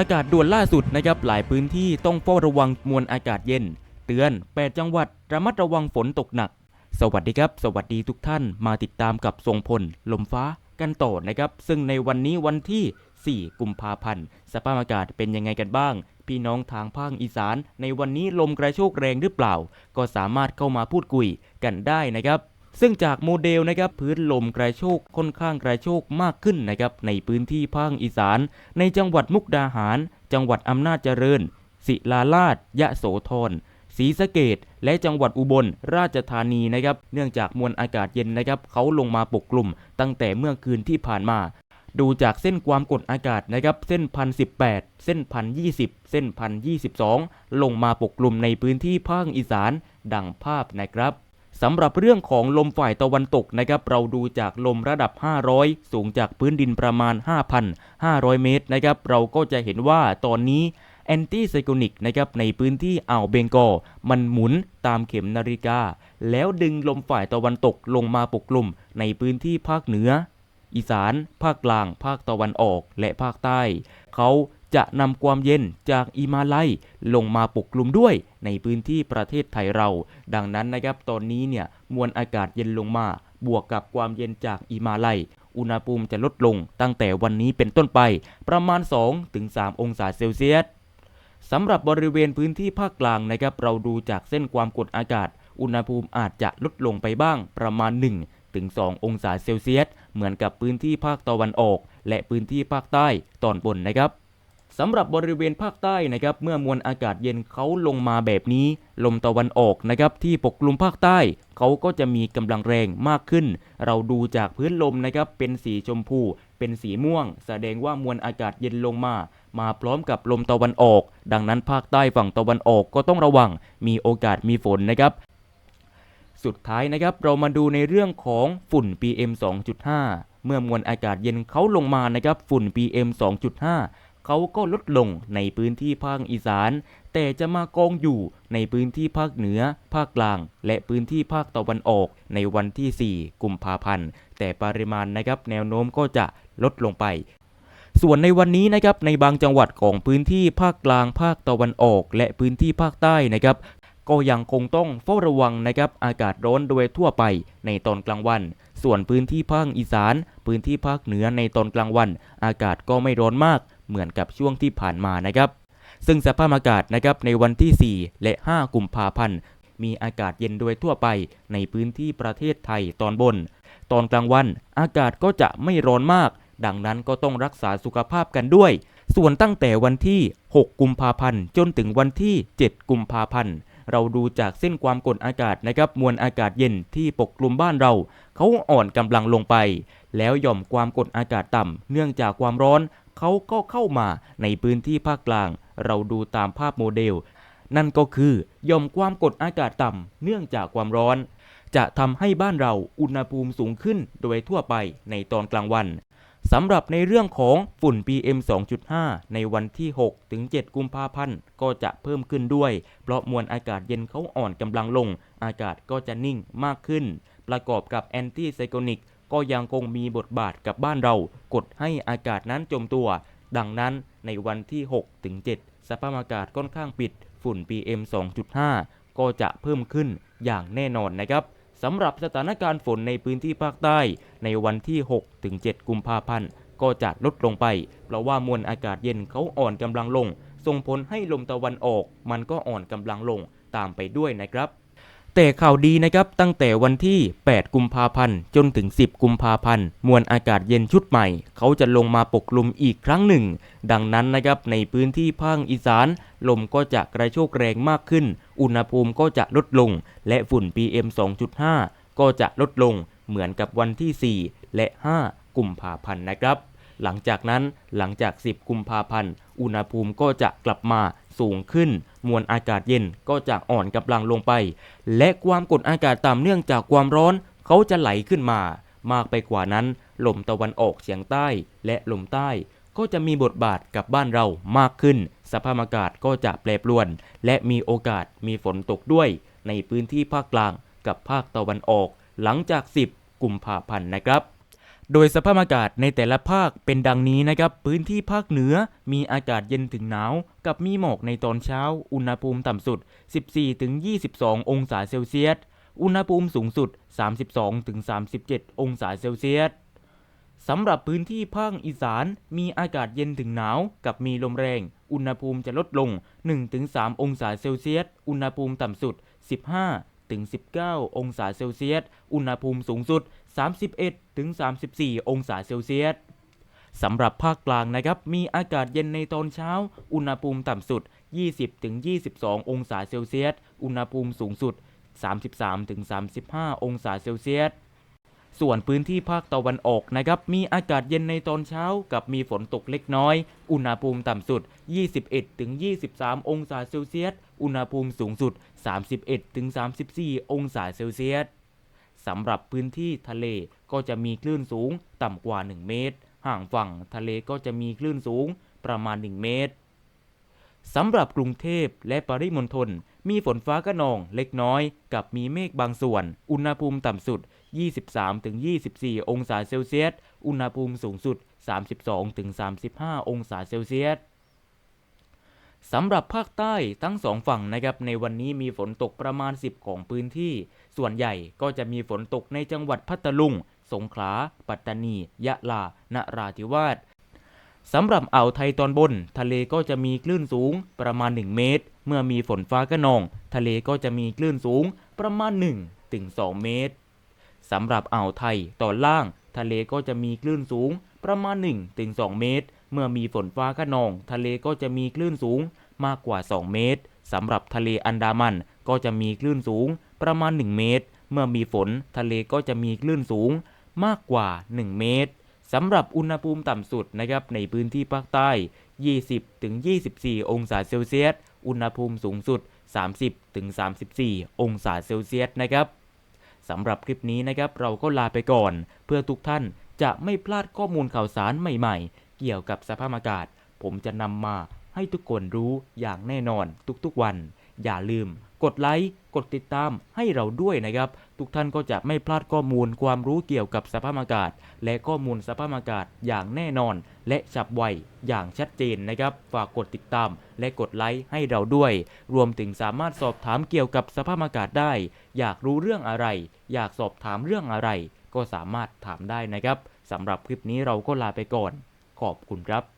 ประกาศด่วนล่าสุดนะครับหลายพื้นที่ต้องเฝ้าระวังมวลอากาศเย็น เตือน 8 จังหวัดระมัดระวังฝนตกหนัก สวัสดีครับ สวัสดีทุกท่านมาติดตามกับทรงพล ลมฟ้ากันต่อนะครับ ซึ่งในวันนี้วันที่ 4 กุมภาพันธ์สภาพอากาศเป็นยังไงกันบ้าง พี่น้องทางภาคอีสาน ในวันนี้ลมกระโชกแรงหรือเปล่า ก็สามารถเข้ามาพูดคุยกันได้นะครับ ซึ่งจากโมเดลนะครับพื้นลมกระโชกค่อนข้างกระโชกมากขึ้นนะครับในพื้นที่ภาคอีสาน ในจังหวัดมุกดาหาร จังหวัดอำนาจเจริญ ศิลาลาดยะโสธรศรีสะเกดและจังหวัดอุบลราชธานีนะครับเนื่องจากมวลอากาศเย็นนะครับเขาลงมาปกกลุ่ม ตั้งแต่เมื่อคืนที่ผ่านมา ดูจากเส้นความกดอากาศนะครับเส้นพันสิบแปดเส้นพันยี่สิบเส้นพันยี่สิบสองลงมาปกกลุ่มในพื้นที่ภาคอีสาน ดังภาพนะครับ สำหรับเรื่องของลมฝ่ายตะวันตกนะครับเราดูจากลมระดับ 500 สูงจากพื้นดินประมาณ 5,500 เมตรนะครับเราก็จะเห็นว่าตอนนี้แอนตี้ไซโคนิกนะครับในพื้นที่อ่าวเบงกอลมันหมุนตามเข็มนาฬิกา แล้วดึงลมฝ่ายตะวันตกลงมาปกกลุ่มในพื้นที่ภาคเหนือ อีสาน ภาคกลาง ภาคตะวันออกและภาคใต้ เขา จะนำความเย็นจากอิมาลัยลงมาปกกลุ่มด้วยในพื้นที่ประเทศไทยเรา ดังนั้นนะครับตอนนี้เนี่ยมวลอากาศเย็นลงมา บวกกับความเย็นจากอิมาลัย อุณหภูมิจะลดลงตั้งแต่วันนี้เป็นต้นไป ประมาณ 2-3 องศาเซลเซียสสำหรับบริเวณพื้นที่ภาคกลางนะครับเราดูจากเส้นความกดอากาศ อุณหภูมิอาจจะลดลงไปบ้างประมาณ 1 ถึง 2 องศาเซลเซียส เหมือนกับพื้นที่ภาคตะวันออก และพื้นที่ภาคใต้ตอนบนนะครับ สำหรับบริเวณภาคใต้นะครับเมื่อมวลอากาศเย็นเขาลงมาแบบนี้ ลมตะวันออกนะครับที่ปกคลุมภาคใต้เขาก็จะมีกำลังแรงมากขึ้น เราดูจากพื้นลมนะครับเป็นสีชมพู เป็นสีม่วง แสดงว่ามวลอากาศเย็นลงมา มาพร้อมกับลมตะวันออก ดังนั้นภาคใต้ฝั่งตะวันออกก็ต้องระวัง มีโอกาสมีฝนนะครับสุดท้ายนะครับเรามาดูในเรื่องของฝุ่น PM 2.5 เมื่อมวลอากาศเย็นเขาลงมานะครับฝุ่น PM 2.5 เขาก็ลดลงในพื้นที่ภาคอีสาน แต่จะมากองอยู่ในพื้นที่ภาคเหนือ ภาคกลาง และพื้นที่ภาคตะวันออกในวันที่ 4 กุมภาพันธ์ แต่ปริมาณนะครับแนวโน้มก็จะลดลงไปส่วนในวันนี้นะครับในบางจังหวัดของพื้นที่ภาคกลางภาคตะวันออก และพื้นที่ภาคใต้นะครับ ก็ยังคงต้องเฝ้าระวังนะครับอากาศร้อนโดยทั่วไปในตอนกลางวัน ส่วนพื้นที่ภาคอีสาน พื้นที่ภาคเหนือในตอนกลางวัน อากาศก็ไม่ร้อนมาก เหมือนกับช่วงที่ผ่านมานะครับ ซึ่งสภาพอากาศนะครับในวันที่ 4 และ 5 กุมภาพันธ์มีอากาศเย็นโดยทั่วไปในพื้นที่ประเทศไทยตอนบน ตอนกลางวันอากาศก็จะไม่ร้อนมาก ดังนั้นก็ต้องรักษาสุขภาพกันด้วย ส่วนตั้งแต่วันที่ 6 กุมภาพันธ์จนถึงวันที่ 7 กุมภาพันธ์เราดูจากเส้นความกดอากาศนะครับมวลอากาศเย็นที่ปกคลุมบ้านเรา เขาอ่อนกำลังลงไป แล้วหย่อมความกดอากาศต่ำเนื่องจากความร้อน เขาก็เข้ามาในพื้นที่ภาคกลาง เราดูตามภาพโมเดล นั่นก็คือย่อมความกดอากาศต่ำเนื่องจากความร้อน จะทำให้บ้านเราอุณหภูมิสูงขึ้นโดยทั่วไปในตอนกลางวันสำหรับในเรื่องของฝุ่น PM 2.5 ในวันที่ 6 ถึง 7 กุมภาพันธ์ ก็จะเพิ่มขึ้นด้วย เพราะมวลอากาศเย็นเขาอ่อนกำลังลง อากาศก็จะนิ่งมากขึ้น ประกอบกับแอนตี้ไซโคนิก ก็ยังคงมีบทบาทกับบ้านเรา กดให้อากาศนั้นจมตัว ดังนั้นในวันที่ 6 ถึง 7 สภาพอากาศค่อนข้างปิด ฝุ่น PM 2.5 ก็จะเพิ่มขึ้นอย่างแน่นอนนะครับสำหรับสถานการณ์ฝนในพื้นที่ภาคใต้ ในวันที่6ถึง7กุมภาพันธ์ก็จะลดลงไป เพราะว่ามวลอากาศเย็นเขาอ่อนกำลังลง ส่งผลให้ลมตะวันออก มันก็อ่อนกำลังลงตามไปด้วยนะครับ แต่ข่าวดีนะครับตั้งแต่วันที่ 8 กุมภาพันธ์จนถึง 10 กุมภาพันธ์มวลอากาศเย็นชุดใหม่ เขาจะลงมาปกคลุมอีกครั้งหนึ่ง ดังนั้นนะครับในพื้นที่ภาคอีสาน ลมก็จะกระโชกแรงมากขึ้น อุณหภูมิก็จะลดลง และฝุ่น PM 2.5 ก็จะลดลงเหมือนกับวันที่ 4 และ 5 กุมภาพันธ์นะครับ หลังจากนั้นหลังจาก 10 กุมภาพันธ์ อุณหภูมิก็จะกลับมาสูงขึ้น มวลอากาศเย็นก็จะอ่อนกำลังลงไป และความกดอากาศต่ำเนื่องจากความร้อนเขาจะไหลขึ้นมา มากไปกว่านั้น ลมตะวันออกเฉียงใต้และลมใต้ ก็จะมีบทบาทกับบ้านเรามากขึ้น สภาพอากาศก็จะแปรปรวน และมีโอกาสมีฝนตกด้วย ในพื้นที่ภาคกลางกับภาคตะวันออก หลังจาก 10 กุมภาพันธ์นะครับ โดยสภาพอากาศในแต่ละภาคเป็นดังนี้นะครับ พื้นที่ภาคเหนือมีอากาศเย็นถึงหนาว กับมีหมอกในตอนเช้า อุณหภูมิต่ำสุด 14-22 องศาเซลเซียส อุณหภูมิสูงสุด 32-37 องศาเซลเซียสสำหรับพื้นที่ภาคอีสานมีอากาศเย็นถึงหนาว กับมีลมแรง อุณหภูมิจะลดลง 1-3 องศาเซลเซียส อุณหภูมิต่ำสุด 15 ถึง19 องศาเซลเซียส อุณหภูมิสูงสุด 31ถึง34 องศาเซลเซียสสำหรับภาคกลางนะครับมีอากาศเย็นในตอนเช้า อุณหภูมิต่ำสุด 20ถึง22 องศาเซลเซียส อุณหภูมิสูงสุด 33ถึง35 องศาเซลเซียส ส่วนพื้นที่ภาคตะวันออกนะครับมีอากาศเย็นในตอนเช้ากับมีฝนตกเล็กน้อย อุณหภูมิต่ำสุด 21ถึง23 องศาเซลเซียส อุณหภูมิสูงสุด 31-34 องศาเซลเซียสสำหรับพื้นที่ทะเลก็จะมีคลื่นสูงต่ำกว่า 1 เมตร ห่างฝั่งทะเลก็จะมีคลื่นสูงประมาณ 1 เมตรสำหรับกรุงเทพและปริมณฑลมีฝนฟ้าขนองเล็กน้อย กับมีเมฆบางส่วน อุณหภูมิต่ำสุด 23-24 องศาเซลเซียส อุณหภูมิสูงสุด 32-35 องศาเซลเซียส สำหรับภาคใต้ทั้งสองฝั่งนะครับในวันนี้มีฝนตกประมาณ 10 ของพื้นที่ ส่วนใหญ่ก็จะมีฝนตกในจังหวัดพัทลุง สงขลา ปัตตานี ยะลา นราธิวาสสำหรับอ่าวไทยตอนบน ทะเลก็จะมีคลื่นสูงประมาณ 1 เมตร เมื่อมีฝนฟ้าขนอง ทะเลก็จะมีคลื่นสูงประมาณ1ถึง2เมตรสำหรับอ่าวไทยตอนล่าง ทะเลก็จะมีคลื่นสูงประมาณ1ถึง2เมตร เมื่อมีฝนฟ้าขนอง ทะเลก็จะมีคลื่นสูงมากกว่า 2 เมตรสำหรับทะเลอันดามันก็จะมีคลื่นสูงประมาณ 1 เมตร เมื่อมีฝนทะเลก็จะมีคลื่นสูงมากกว่า 1 เมตรสำหรับอุณหภูมิต่ำสุดนะครับในพื้นที่ภาคใต้ 20ถึง24 องศาเซลเซียส อุณหภูมิสูงสุด 30ถึง34 องศาเซลเซียสนะครับสำหรับคลิปนี้นะครับเราก็ลาไปก่อน เพื่อทุกท่านจะไม่พลาดข้อมูลข่าวสารใหม่ๆ เกี่ยวกับสภาพอากาศ ผมจะนำมาให้ทุกคนรู้อย่างแน่นอนทุกๆวัน อย่าลืม กดไลค์กดติดตามให้เราด้วยนะครับ ทุกท่านก็จะไม่พลาดข้อมูลความรู้เกี่ยวกับสภาพอากาศ และข้อมูลสภาพอากาศอย่างแน่นอน และฉับไวอย่างชัดเจนนะครับ ฝากกดติดตาม และกดไลค์ให้เราด้วย รวมถึงสามารถสอบถามเกี่ยวกับสภาพอากาศได้ อยากรู้เรื่องอะไร อยากสอบถามเรื่องอะไร ก็สามารถถามได้นะครับสำหรับคลิปนี้เราก็ลาไปก่อน ขอบคุณครับ